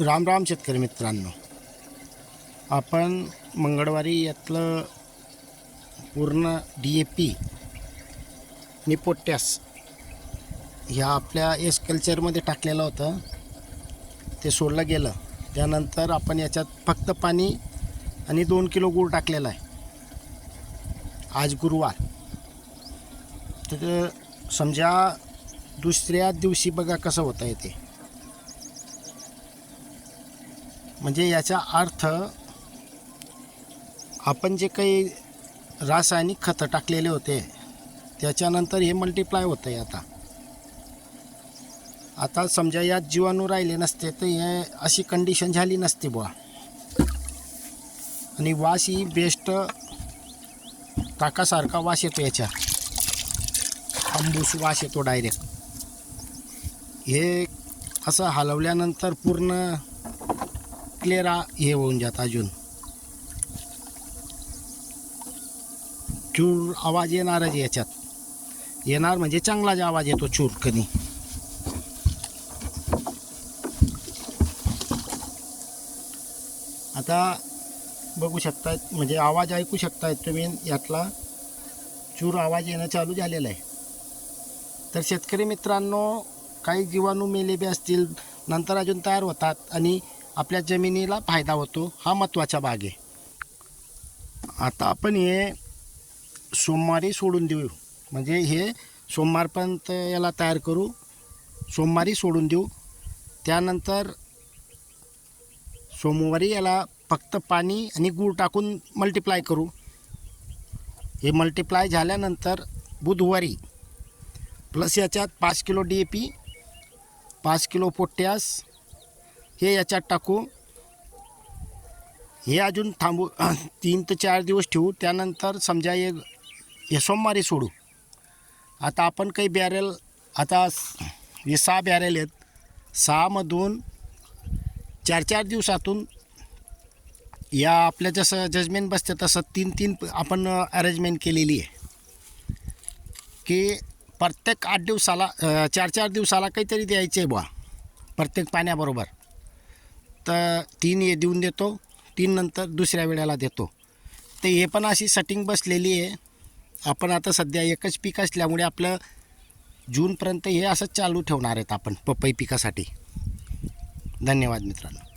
राम राम शेतकरी मित्रांनो आपण मंगळवारी यातलं पूर्ण डी ए पी निपोटॅस ह्या आपल्या एस कल्चरमध्ये टाकलेलं होतं. ते सोडलं गेलं. त्यानंतर आपण याच्यात फक्त पाणी आणि दोन किलो गूळ टाकलेला आहे. आज गुरुवार. तर समजा दुसऱ्या दिवशी बघा कसं होतं आहे ते म्हणजे याचा अर्थ आपण जे काही रासायनिक खतं टाकलेले होते त्याच्यानंतर हे मल्टिप्लाय होतं आहे आता. आता समजा यात जीवाणू राहिले नसते तर हे अशी कंडिशन झाली नसती बुवा. आणि वास ही बेस्ट टाकासारखा वास येतो याच्या. आंबूस वास येतो डायरेक्ट हे असं हलवल्यानंतर पूर्ण क्लेरा हे होऊन जात अजून. चूर आवाज येणारच याच्यात. येणार म्हणजे चांगलाच आवाज येतो चूर कनी आता बघू शकतायत म्हणजे आवाज ऐकू शकतायत तुम्ही यातला. चूर आवाज येणं चालू झालेला आहे. तर शेतकरी मित्रांनो काही जीवाणू मेलेबी असतील नंतर अजून तयार होतात आणि आपल्या जमिनीला फायदा होतो. हा महत्त्वाचा भाग आहे. आता आपण हे सोमवारी सोडून देऊ. म्हणजे हे सोमवारपर्यंत याला तयार करू. सोमवारी सोडून देऊ. त्यानंतर सोमवारी याला फक्त पाणी आणि गूळ टाकून मल्टिप्लाय करू. हे मल्टिप्लाय झाल्यानंतर बुधवारी प्लस याच्यात पाच किलो डी ए पी पाच किलो पोट्यास हे याच्यात टाकू. हे अजून थांबू. तीन ते चार दिवस ठेवू. त्यानंतर समजा एक हे सोमवारी सोडू. आता आपण काही बॅरेल आता हे सहा बॅरेल आहेत. सहामधून चार चार दिवसातून या आपल्या जसं जजमेंट बसते तसं तीन तीन आपण अरेंजमेंट केलेली आहे. की प्रत्येक आठ दिवसाला चार चार दिवसाला काहीतरी द्यायचं आहे बुवा. प्रत्येक पाण्याबरोबर. तर तीन हे देऊन देतो तीन नंतर दुसऱ्या वेळेला देतो. तर हे पण अशी सटिंग बसलेली आहे. आपण आता सध्या एकच पीक असल्यामुळे आपलं जूनपर्यंत हे असंच चालू ठेवणार आहेत आपण पपई पिकासाठी. धन्यवाद मित्रांनो.